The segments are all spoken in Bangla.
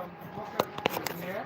तेरे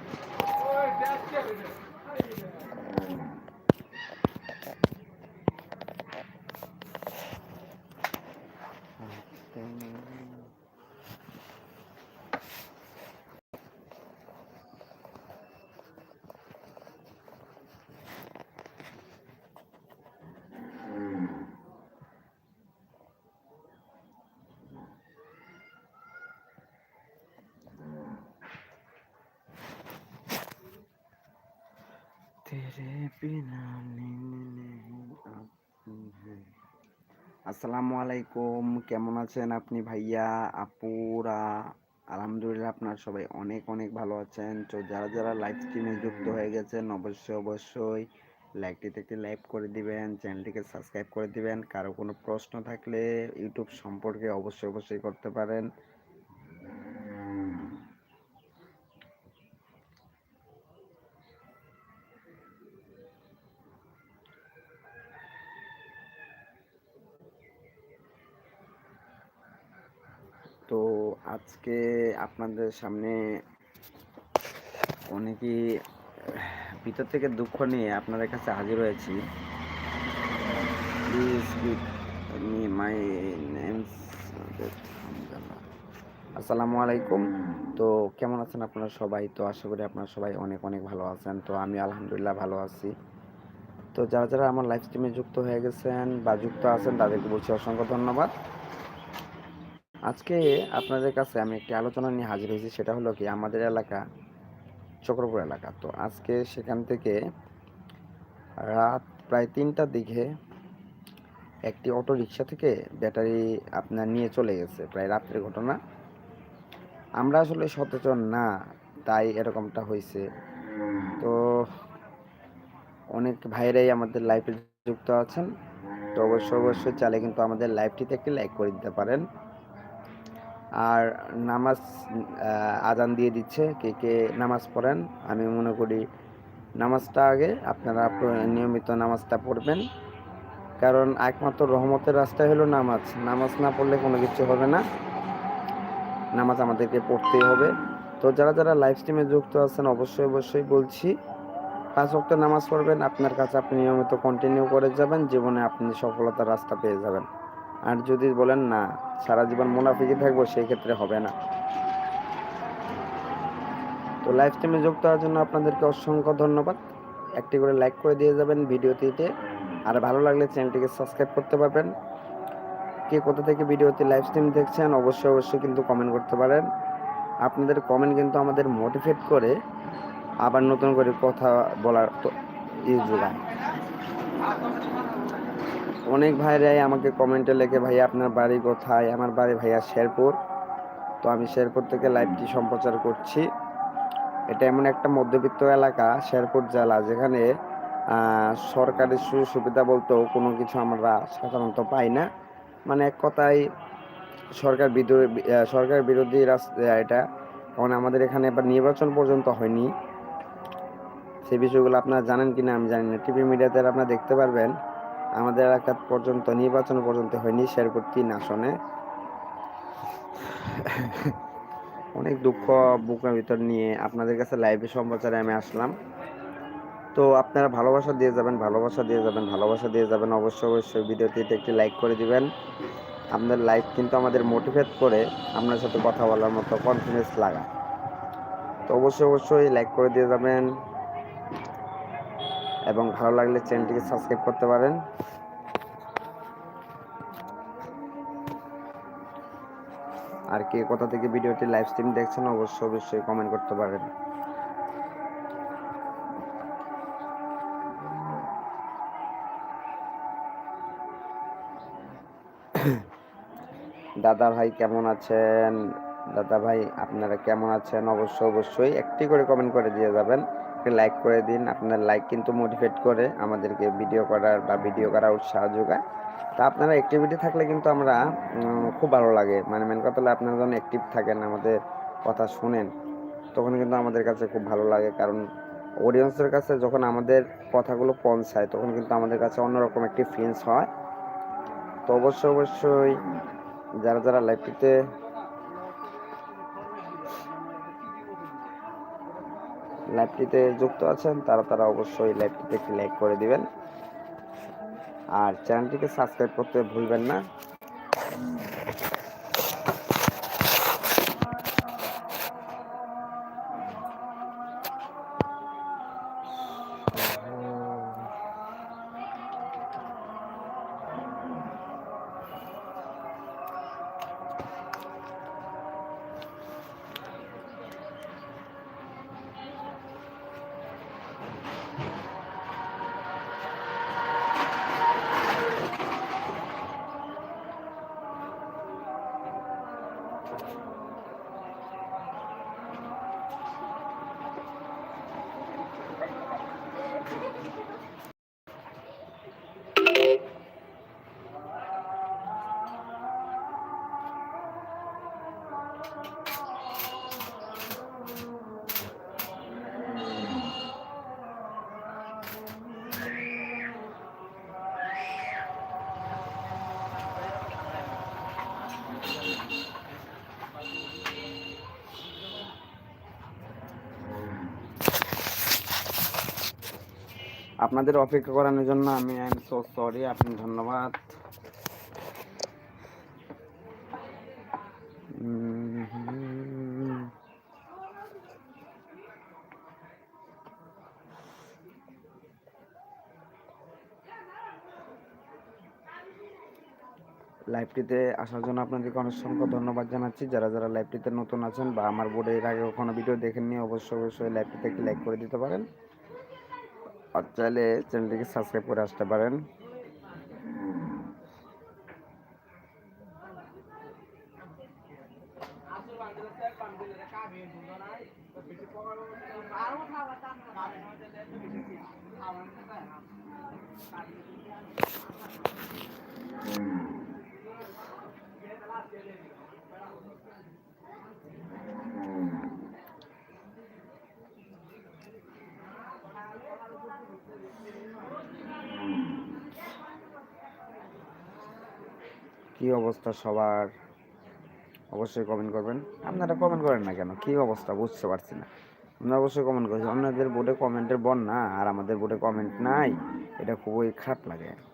আসসালামু আলাইকুম কেমন আছেন আপনি ভাইয়া আপুরা আলহামদুলিল্লাহ আপনার সবাই অনেক অনেক ভালো আছেন। তো যারা যারা লাইভ স্ট্রিমে যুক্ত হয়ে গেছেন, অবশ্যই অবশ্যই লাইকটিতে একটি লাইক করে দিবেন চ্যানেলটিকে সাবস্ক্রাইব করে দিবেন। কারও কোনো প্রশ্ন থাকলে ইউটিউব সম্পর্কে অবশ্যই অবশ্যই করতে পারেন তো আজকে আপনাদের সামনে অনেকই ভিতর থেকে দুঃখ নিয়ে আপনাদের কাছে হাজির হয়েছি। প্লিজ মাই নেমস আসসালামু আলাইকুম। তো কেমন আছেন আপনারা সবাই? তো আশা করি আপনারা সবাই অনেক অনেক ভালো আছেন। তো আমি আলহামদুলিল্লাহ ভালো আছি। তো যারা যারা আমার লাইভ স্ট্রিমে যুক্ত হয়ে গেছেন বা যুক্ত আছেন তাদেরকে বলছি অসংখ্য ধন্যবাদ। আজকে আপনাদের কাছে আমি একটি আলোচনা নিয়ে হাজির হয়েছি, সেটা হলো কি আমাদের এলাকা, চক্রপুর এলাকা। তো আজকে সেখান থেকে রাত প্রায় তিনটার দিকে একটি অটো রিক্সা থেকে ব্যাটারি আপনার নিয়ে চলে গেছে, প্রায় রাত্রের ঘটনা। আমরা আসলে সচেতন না, তাই এরকমটা হয়েছে। তো অনেক ভাইরাই আমাদের লাইফে যুক্ত আছেন। তো অবশ্যই অবশ্যই চালে কিন্তু আমাদের লাইভটিতে একটি লাইক করে দিতে পারেন। আর নামাজ আজান দিয়ে দিচ্ছে, কে কে নামাজ পড়েন, আমি মনে করি নামাজটা আগে আপনারা নিয়মিত নামাজটা পড়বেন। কারণ একমাত্র রহমতের রাস্তায় হলো নামাজ। নামাজ না পড়লে কোনো কিছু হবে না। নামাজ আমাদেরকে পড়তেই হবে। তো যারা যারা লাইভ স্ট্রিমে যুক্ত আছেন, অবশ্যই অবশ্যই বলছি, পাঁচ ওয়াক্ত নামাজ পড়বেন। আপনার কাছে আপনি নিয়মিত কন্টিনিউ করে যাবেন। জীবনে আপনি সফলতার রাস্তা পেয়ে যাবেন। আর যদি বলেন না, সারা জীবন মুনাফিকে থাকব সেই ক্ষেত্রে হবে না। তো লাইভ স্ট্রিমে যুক্ত হওয়ার জন্য আপনাদেরকে অসংখ্য ধন্যবাদ। একটি করে লাইক করে দিয়ে যাবেন ভিডিওটিতে। আর ভালো লাগলে চ্যানেলটিকে সাবস্ক্রাইব করতে পারবেন। কে কোথা থেকে ভিডিওতে লাইভ স্ট্রিম দেখছেন, অবশ্যই অবশ্যই কিন্তু কমেন্ট করতে পারেন। আপনাদের কমেন্ট কিন্তু আমাদের মোটিভেট করে আবার নতুন করে কথা বলার ই যোগায়। অনেক ভাইরাই আমাকে কমেন্টে লেখে ভাই আপনার বাড়ি কোথায়? আমার বাড়ি ভাইয়া শেরপুর। তো আমি শেরপুর থেকে লাইভটি সম্প্রচার করছি। এটা এমন একটা মধ্যবিত্ত এলাকা, শেরপুর জেলা, যেখানে সরকারি সুযোগ সুবিধা বলতেও কোনো কিছু আমরা সাধারণত পাই না। মানে এক কথায়, সরকার বিরোধী সরকার বিরোধী রাস্তা এটা। কারণ আমাদের এখানে এবার নির্বাচন পর্যন্ত হয়নি। সেই বিষয়গুলো আপনারা জানেন কি না আমি জানি না। টিভি মিডিয়াতে আপনারা দেখতে পারবেন। আমাদের এলাকা পর্যন্ত, নির্বাচন পর্যন্ত হয়নি শেরপুর তিন আসনে অনেক দুঃখ বুকের ভিতর নিয়ে আপনাদের কাছে লাইভে সম্প্রচারে আমি আসলাম। তো আপনারা ভালোবাসা দিয়ে যাবেন, ভালোবাসা দিয়ে যাবেন, ভালোবাসা দিয়ে যাবেন। অবশ্যই অবশ্যই ভিডিওটিতে একটি লাইক করে দিবেন। আপনার লাইক কিন্তু আমাদের মোটিভেট করে আপনার সাথে কথা বলার মতো কনফিডেন্স লাগা। তো অবশ্যই অবশ্যই লাইক করে দিয়ে যাবেন। এবং ভালো লাগলে চ্যানেলটিকে সাবস্ক্রাইব করতে পারেন। আর কে কোথা থেকে ভিডিওটি লাইভ স্ট্রিম দেখছেন অবশ্যই অবশ্যই কমেন্ট করতে পারেন। দাদা ভাই কেমন আছেন? দাদা ভাই, আপনারা কেমন আছেন? অবশ্যই অবশ্যই একটি করে কমেন্ট করে দিয়ে যাবেন। লাইক করে দিন। আপনার লাইক কিন্তু মোটিভেট করে আমাদেরকে ভিডিও করার বা ভিডিও করার উৎসাহ যোগায়। তা আপনারা অ্যাক্টিভিটি থাকলে কিন্তু আমরা খুব ভালো লাগে। মানে মেন কথা হলে আপনারা যখন অ্যাক্টিভ থাকেন, আমাদের কথা শুনেন, তখন কিন্তু আমাদের কাছে খুব ভালো লাগে। কারণ অডিয়েন্সের কাছে যখন আমাদের কথাগুলো পৌঁছায়, তখন কিন্তু আমাদের কাছে অন্যরকম একটি ফিলস হয়। তো অবশ্যই অবশ্যই যারা যারা লাইভটিতে লাইভটিতে যুক্ত আছেন, তারা তারা অবশ্যই লাইভটিতে একটি লাইক করে দিবেন। আর চ্যানেলটিকে সাবস্ক্রাইব করতে ভুলবেন না। আপনাদের অপেক্ষা করানোর জন্য আমি আই এম সো সরি আপনি ধন্যবাদ। লাইভটিতে আসার জন্য আপনাদেরকে অনেক সংখ্যক ধন্যবাদ জানাচ্ছি। যারা যারা লাইভটিতে নতুন আছেন বা আমার বোর্ডে এর আগে কোনো ভিডিও দেখেননি, অবশ্যই অবশ্যই লাইভটিতে একটি লাইক করে দিতে পারেন। আর চাইলে চ্যানেলটিকে সাবস্ক্রাইব করে আসতে পারেন। কি অবস্থা সবার? অবশ্যই কমেন্ট করবেন। আপনারা কমেন্ট করেন না কেন? কি অবস্থা? বুঝতে পারছি না। আপনারা অবশ্যই কমেন্ট করছেন আপনাদের বোর্ডে কমেন্টের বন না আর আমাদের বোর্ডে কমেন্ট নাই। এটা খুবই খারাপ লাগে।